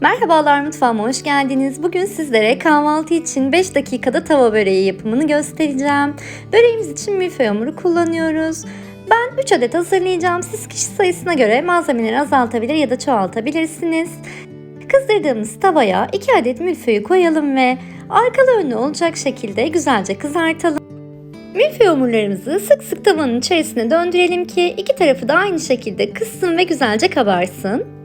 Merhabalar mutfağıma hoş geldiniz. Bugün sizlere kahvaltı için 5 dakikada tava böreği yapımını göstereceğim. Böreğimiz için milföy hamuru kullanıyoruz. Ben 3 adet hazırlayacağım. Siz kişi sayısına göre malzemeleri azaltabilir ya da çoğaltabilirsiniz. Kızdırdığımız tavaya 2 adet milföyü koyalım ve arkalı önlü olacak şekilde güzelce kızartalım. Milföy hamurlarımızı sık sık tavanın içerisine döndürelim ki iki tarafı da aynı şekilde kızsın ve güzelce kabarsın.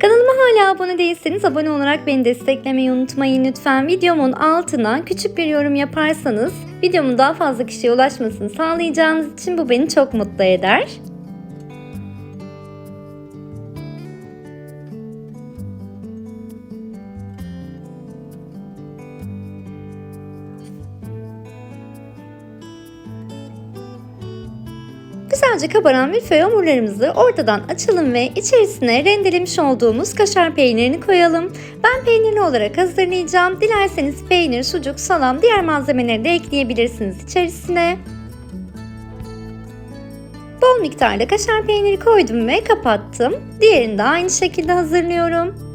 Kanalıma hala abone değilseniz abone olarak beni desteklemeyi unutmayın lütfen. Videomun altına küçük bir yorum yaparsanız videomun daha fazla kişiye ulaşmasını sağlayacağınız için bu beni çok mutlu eder. Güzelce kabaran milföy hamurlarımızı ortadan açalım ve içerisine rendelemiş olduğumuz kaşar peynirini koyalım. Ben peynirli olarak hazırlayacağım. Dilerseniz peynir, sucuk, salam, diğer malzemeleri de ekleyebilirsiniz içerisine. Bol miktarda kaşar peyniri koydum ve kapattım. Diğerini de aynı şekilde hazırlıyorum.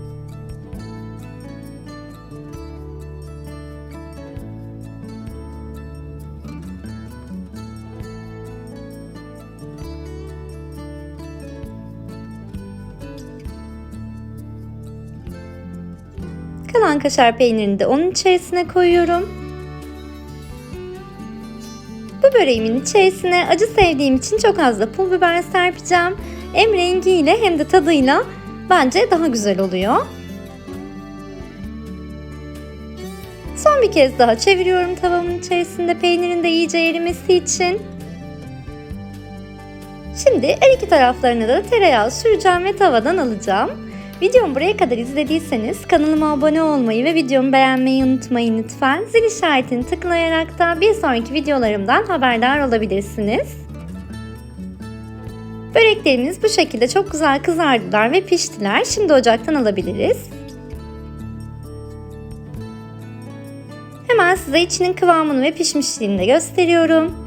Kalan kaşar peynirini de onun içerisine koyuyorum. Bu böreğimin içerisine acı sevdiğim için çok az da pul biber serpeceğim. Hem rengiyle hem de tadıyla bence daha güzel oluyor. Son bir kez daha çeviriyorum tavamın içerisinde peynirin de iyice erimesi için. Şimdi her iki taraflarına da tereyağı süreceğim ve tavadan alacağım. Videomu buraya kadar izlediyseniz kanalıma abone olmayı ve videomu beğenmeyi unutmayın lütfen. Zil işaretini tıklayarak da bir sonraki videolarımdan haberdar olabilirsiniz. Böreklerimiz bu şekilde çok güzel kızardılar ve piştiler. Şimdi ocaktan alabiliriz. Hemen size içinin kıvamını ve pişmişliğini de gösteriyorum.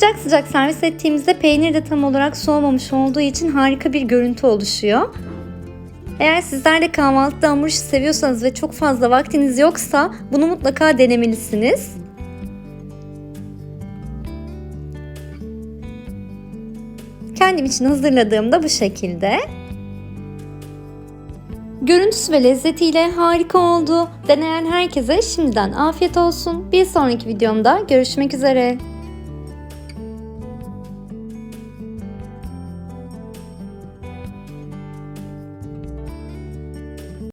Sıcak sıcak servis ettiğimizde peynir de tam olarak soğumamış olduğu için harika bir görüntü oluşuyor. Eğer sizler de kahvaltıda hamur işi seviyorsanız ve çok fazla vaktiniz yoksa bunu mutlaka denemelisiniz. Kendim için hazırladığım da bu şekilde. Görüntüsü ve lezzetiyle harika oldu. Deneyen herkese şimdiden afiyet olsun. Bir sonraki videomda görüşmek üzere.